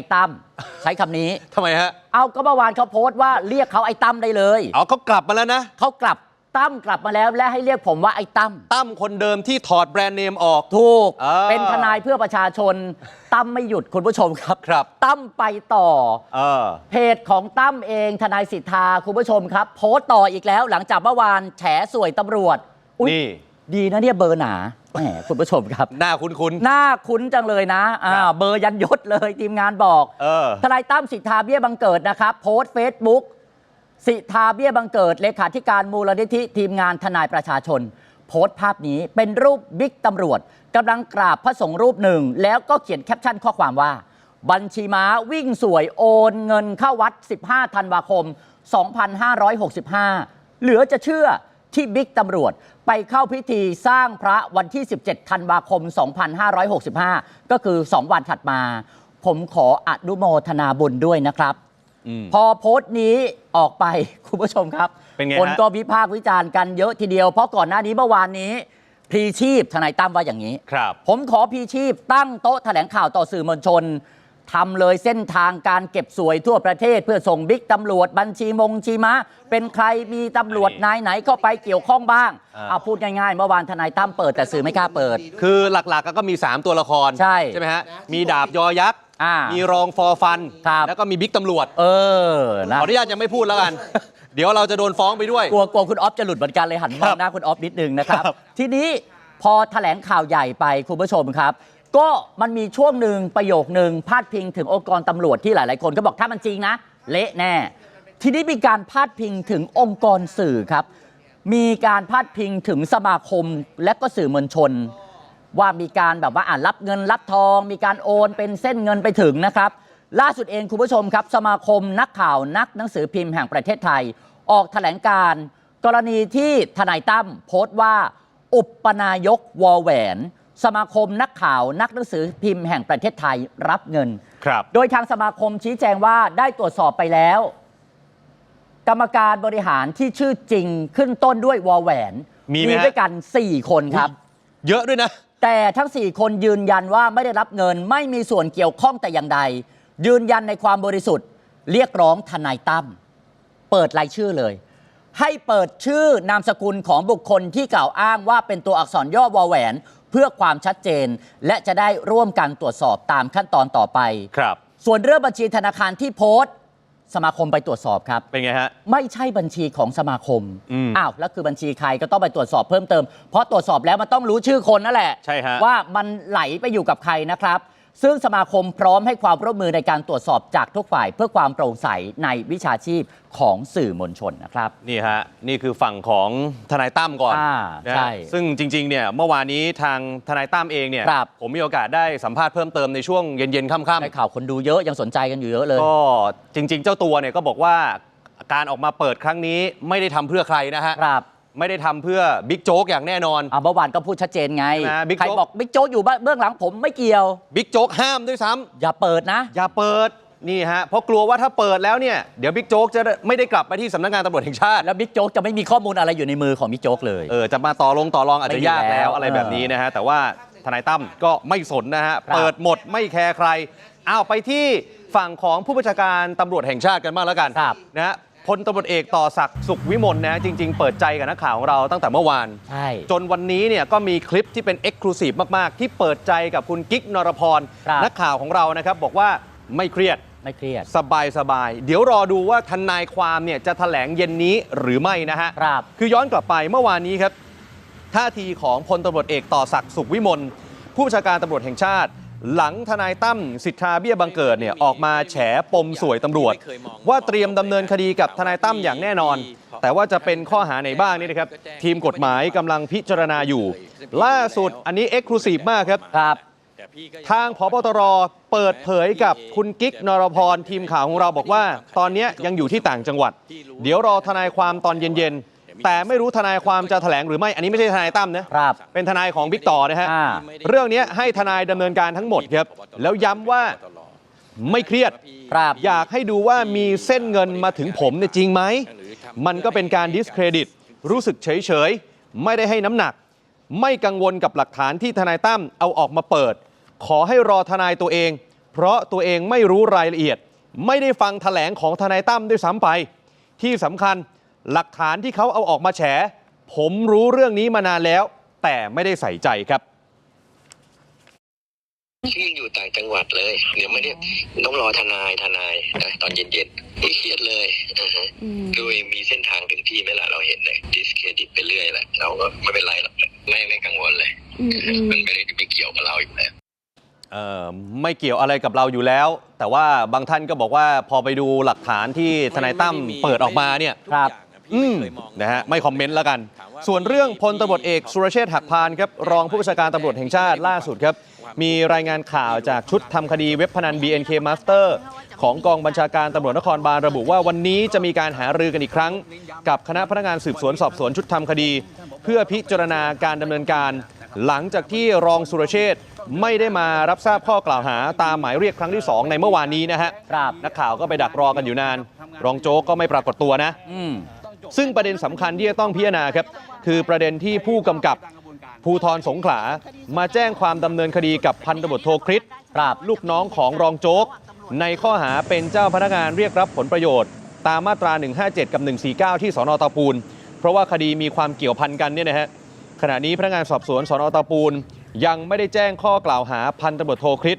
อ้ตั้มใช้คำนี้ ทำไมฮะ เอาก็เมื่อวานเขาโพสต์ว่าเรียกเขาไอ้ตั้มได้เลยเอาเขากลับมาแล้วนะ เขากลับตั้มกลับมาแล้วและให้เรียกผมว่าไอ้ตั้มตั้มคนเดิมที่ถอดแบรนด์เนมออก ถูกอ่าเป็นทนายเพื่อประชาชนตั้มไม่หยุดคุณผู้ชมครับครับ ตั้มไปต่อ เออ เพจของตั้มเองทนายสิทธาคุณผู้ชมครับ โพสต์ต่ออีกแล้วหลังจากเมื่อวานแฉสวยตำรวจอุ๊ยนี่ ดีนะเนี่ยเบอร์หนาแหมคุณผู้ชมครับ หน้าคุ้น หน้าคุ้นจังเลยนะอ่าครับเบอร์ยันยศเลยทีมงานบอกๆเออ ทนายตั้มสิทธาเบี้ยบังเกิดนะครับ โพสต์เฟซบุ๊กสิทธาเบี้ยบังเกิด เลขาธิการมูลนิธิทีมงานทนายประชาชน โพสต์ภาพนี้เป็นรูปบิ๊กตำรวจกำลังกราบพระสงฆ์รูปหนึ่ง แล้วก็เขียนแคปชั่นข้อความว่า บัญชีม้าวิ่งสวยโอนเงินเข้าวัด 15 ธันวาคม 2565 เหลือจะเชื่อ ที่บิ๊กตำรวจไปเข้าพิธีสร้างพระวันที่ 17 ธันวาคม 2565 ก็คือ 2 วันถัดมา ผมขออนุโมทนาบุญด้วยนะครับอืมพอโพสต์นี้ออกไปคุณผู้ชมครับ เป็นไงคนฮะก็วิพากษ์วิจารณ์กันเยอะทีเดียว เพราะก่อนหน้านี้เมื่อวานนี้พรีชีพทนายตั้มว่าอย่างนี้ ครับ ผมขอพรีชีพตั้งโต๊ะแถลงข่าวต่อสื่อมวลชน ทำเลยเส้นทางการเก็บสวยทั่วประเทศ เพื่อส่งบิ๊กตำรวจบัญชีมงชีมะ เป็นใครมีตำรวจนายไหนเข้าไปเกี่ยวข้องบ้างอ่า เอาพูดง่ายๆเมื่อวานทนายตั้มเปิดแต่สื่อไม่กล้าเปิด คือหลักๆก็มี 3 ตัวละครใช่ใช่ไหมฮะ มีดาบยอยักษ์ อ่ามีรองฟอร์ฟัน ครับ แล้วก็มีบิ๊กตำรวจ เออขนะ ออนุญาตยังไม่พูดแล้วกัน เดี๋ยวเราจะโดนฟ้องไปด้วย กลัวกลัวคุณออฟจะหลุดเหมือนกันเลยหันมองหน้าคุณออฟนิดนึงนะครับครับทีนี้พอแถลงข่าวใหญ่ไปคุณผู้ชมครับ ก็มันมีช่วงหนึ่งประโยคหนึ่งพาดพิงถึงองค์กรตำรวจที่หลาย ๆ คนก็บอกถ้ามันจริงนะ เละแน่ ทีนี้มีการพาดพิงถึงองค์กรสื่อครับ มีการพาดพิงถึงสมาคมและก็สื่อมวลชน ว่ามีการแบบว่าอ่านรับเงินรับทอง มีการโอนเป็นเส้นเงินไปถึงนะครับ ล่าสุดเองคุณผู้ชมครับ สมาคมนักข่าวนักหนังสือพิมพ์แห่งประเทศไทย ออกแถลงการณ์กรณีที่ทนายตั้มโพสต์ว่า อุปนายกวอแหวน สมาคมนักข่าวนักหนังสือพิมพ์แห่งประเทศไทยรับเงิน ครับ โดยทางสมาคมชี้แจงว่าได้ตรวจสอบไปแล้ว กรรมการบริหารที่ชื่อจริงขึ้นต้นด้วยวอแหวนมีไหมฮะ ด้วยกัน 4 คนครับ เยอะด้วยนะ แต่ทั้ง 4 คนยืนยันว่าไม่ได้รับเงิน ไม่มีส่วนเกี่ยวข้องแต่อย่างใด ยืนยันในความบริสุทธิ์ เรียกร้องทนายตั้มเปิดรายชื่อเลย ให้เปิดชื่อนามสกุลของบุคคลที่กล่าวอ้างว่าเป็นตัวอักษรย่อวอแหวน เพื่อความชัดเจน และจะได้ร่วมกันตรวจสอบตามขั้นตอนต่อไป ครับ ส่วนเรื่องบัญชีธนาคารที่โพสต์ สมาคมไปตรวจสอบครับ เป็นไงฮะ ไม่ใช่บัญชีของสมาคมอืมอ้าวแล้วคือบัญชีใครก็ต้องไปตรวจสอบเพิ่มเติม เพราะตรวจสอบแล้วมันต้องรู้ชื่อคนนั่นแหละ ใช่ฮะ ว่ามันไหลไปอยู่กับใครนะครับ ซึ่งสมาคมพร้อมให้ความร่วมมือในการตรวจสอบจากทุกฝ่าย เพื่อความโปร่งใสในวิชาชีพของสื่อมวลชนนะครับ นี่ฮะนี่คือฝั่งของทนายตั้มก่อนอ่านะฮะใช่ ซึ่งจริงๆเนี่ยเมื่อวานนี้ทางทนายตั้มเองเนี่ยครับ ผมมีโอกาสได้สัมภาษณ์เพิ่มเติมในช่วงเย็นๆค่ำได้ข่าวคนดูเยอะยังสนใจกันอยู่เยอะเลยๆก็จริงๆ เจ้าตัวเนี่ยก็บอกว่าการออกมาเปิดครั้งนี้ไม่ได้ทำเพื่อใครนะฮะ ครับ ไม่ได้ทำเพื่อบิ๊กโจ๊กอย่างแน่นอน อ่าเมื่อวานก็พูดชัดเจนไง ใช่ไหมบิ๊กใครโจ๊ก บอกบิ๊กโจ๊กอยู่เบื้องหลังผมไม่เกี่ยว บิ๊กโจ๊กห้ามด้วยซ้ำ อย่าเปิดนะ อย่าเปิดนี่ฮะเพราะกลัวว่าถ้าเปิดแล้วเนี่ยเดี๋ยวบิ๊กโจ๊กจะไม่ได้กลับไปที่สำนักงานตำรวจแห่งชาติแล้วบิ๊กโจ๊กจะไม่มีข้อมูลอะไรอยู่ในมือของบิ๊กโจ๊กเลย เออจะมาต่อลงต่อรองอาจจะยากไม่มีแล้แล้ววอะไรแบบนี้นะฮะแต่ว่าทนายตั้มก็ไม่สนนะฮะครับ เปิดหมดไม่แคร์ใครเอาไปที่ฝั่งของผู้บัญชาการตำรวจแห่งชาติกันบ้างแล้วกันครับ นะฮะ พลตำรวจเอกต่อศักดิ์สุขวิมลนะฮะจริง ๆ เปิดใจกับนักข่าวของเราตั้งแต่เมื่อวาน ใช่ จนวันนี้เนี่ยก็มีคลิปที่เป็นเอ็กซ์คลูซีฟมาก ๆ ที่เปิดใจกับคุณกิ๊กนรพร ครับ นักข่าวของเรานะครับ บอกว่าไม่เครียดไม่เครียด สบายสบายๆเดี๋ยวรอดูว่าทนายความเนี่ยจะแถลงเย็นนี้หรือไม่นะฮะ ครับ คือย้อนกลับไปเมื่อวานนี้ครับ ท่าทีของพลตำรวจเอกต่อศักดิ์สุขวิมลผู้บัญชาการตำรวจแห่งชาติ หลังทนายตั้มสิทธาเบี้ยบังเกิดเนี่ยออกมาแฉปมสวยตำรวจ ว่าเตรียมดำเนินคดีกับทนายตั้มอย่างแน่นอน แต่ว่าจะเป็นข้อหาไหนบ้างนี่นะครับ ทีมกฎหมายกำลังพิจารณาอยู่ ล่าสุดอันนี้เอ็กซ์คลูซีฟมากครับครับ ทางพบตรเปิดเผยกับคุณกิ๊กนรพรทีมข่าวของเราบอกว่า ตอนนี้ยังอยู่ที่ต่างจังหวัด เดี๋ยวรอทนายความตอนเย็นๆ แต่ไม่รู้ทนายความจะแถลงหรือไม่ อันนี้ไม่ใช่ทนายตั้มนะครับ เป็นทนายของบิ๊กต่อนะฮะอ่า เรื่องนี้ให้ทนายดำเนินการทั้งหมดครับ แล้วย้ำว่าไม่เครียด ครับ อยากให้ดูว่ามีเส้นเงินมาถึงผมเนี่ยจริงไหม มันก็เป็นการดิสเครดิต รู้สึกเฉย ๆ ไม่ได้ให้น้ำหนัก ไม่กังวลกับหลักฐานที่ทนายตั้มเอาออกมาเปิด ขอให้รอทนายตัวเอง เพราะตัวเองไม่รู้รายละเอียด ไม่ได้ฟังแถลงของทนายตั้มด้วยซ้ำไป ที่สำคัญ หลักฐานที่เขาเอาออกมาแฉ ผมรู้เรื่องนี้มานานแล้ว แต่ไม่ได้ใส่ใจครับที่อยู่ต่างจังหวัดเลยเดี๋ยวไม่ได้ต้องรอทนายทนายนะตอนเย็นๆไม่เครียดเลยอือฮึอืมโดยมีเส้นทางถึงที่ไหมล่ะเราเห็นเลยดิสเครดิตไปเรื่อยแหละเราก็ไม่เป็นไรหรอกไม่ไม่กังวลเลยอืมอืมมันไม่ได้ไม่เกี่ยวกับเราอยู่แล้วเอ่อไม่เกี่ยวอะไรกับเราอยู่แล้ว แต่ว่าบางท่านก็บอกว่าพอไปดูหลักฐานที่ทนายตั้มเปิดออกมาเนี่ย ครับ อืมนะฮะไม่คอมเมนต์แล้วกัน ส่วนเรื่องพลตำรวจเอกสุรเชษฐ์หักพานครับรองผู้บัญชาการตำรวจแห่งชาติล่าสุดครับ มีรายงานข่าวจากชุดทำคดีเว็บพนัน BNK Master ของกองบัญชาการตำรวจนครบาลระบุว่าวันนี้จะมีการหารือกันอีกครั้ง กับคณะพนักงานสืบสวนสอบสวนชุดทำคดี เพื่อพิจารณาการดำเนินการ หลังจากที่รองสุรเชษฐ์ไม่ได้มารับทราบข้อกล่าวหาตามหมายเรียกครั้งที่สองในเมื่อวานนี้นะฮะครับนักข่าวก็ไปดักรอกันอยู่นาน รองโจ๊กก็ไม่ปรากฏตัวนะอืม ซึ่งประเด็นสำคัญที่จะต้องพิจารณาครับคือประเด็นที่ผู้กำกับภูธรสงขลา มาแจ้งความดำเนินคดีกับพันตำรวจโทคริสครับลูกน้องของรองโจ๊ก ในข้อหาเป็นเจ้าพนักงานเรียกรับผลประโยชน์ ตามมาตรา 157 กับ 149 ที่สอนอเตาปูน เพราะว่าคดีมีความเกี่ยวพันกันเนี่ยนะฮะขณะนี้พนักงานสอบสวนสอนอเตาปูน ยังไม่ได้แจ้งข้อกล่าวหาพันตำรวจโทคริส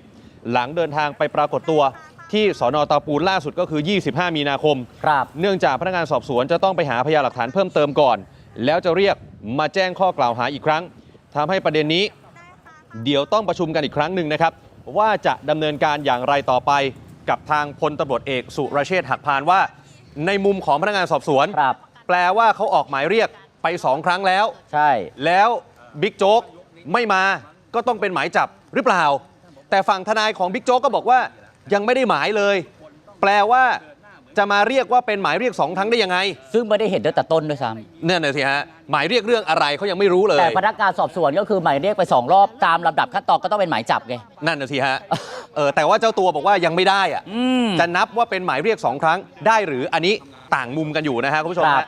หลังเดินทางไปปรากฏตัว ที่สอนอเตาปูนล่าสุดก็คือ 25 มีนาคม ครับ เนื่องจากพนักงานสอบสวนจะต้องไปหาพยานหลักฐานเพิ่มเติมก่อน แล้วจะเรียกมาแจ้งข้อกล่าวหาอีกครั้งทำให้ประเด็นนี้ เดี๋ยวต้องประชุมกันอีกครั้งหนึ่งนะครับ ว่าจะดำเนินการอย่างไรต่อไปกับทางพลตำรวจเอกสุรเชษฐ์หักพานว่า ในมุมของพนักงานสอบสวน ครับ แปลว่าเขาออกหมายเรียกไปสองครั้งแล้ว ใช่ แล้วบิ๊กโจ๊กไม่มาก็ต้องเป็นหมายจับหรือเปล่า แต่ฝั่งทนายของบิ๊กโจ๊กก็บอกว่า ยังไม่ได้หมายเลย แปลว่าจะมาเรียกว่าเป็นหมายเรียกสองครั้งได้ยังไง ซึ่งไม่ได้เห็นตั้งแต่ต้นด้วยซ้เนี่ยนะสิฮะหมายเรียกเรื่องอะไรเขายังไม่รู้เลำยแต่พนักงานสอบสวนก็คือหมายเรียกไปสองรอบตามลำดับขั้นตอนก็ต้องเป็นหมายจับไงนั่นนะสิฮะเออแต่ว่าเจ้าตัวบอกว่ายังไม่ได้อะอืมจะนับว่าเป็นหมายเรียกสองครั้งได้หรืออันนี้ต่างมุมกันอยู่นะฮะคุณผู้ชมครัฮะบ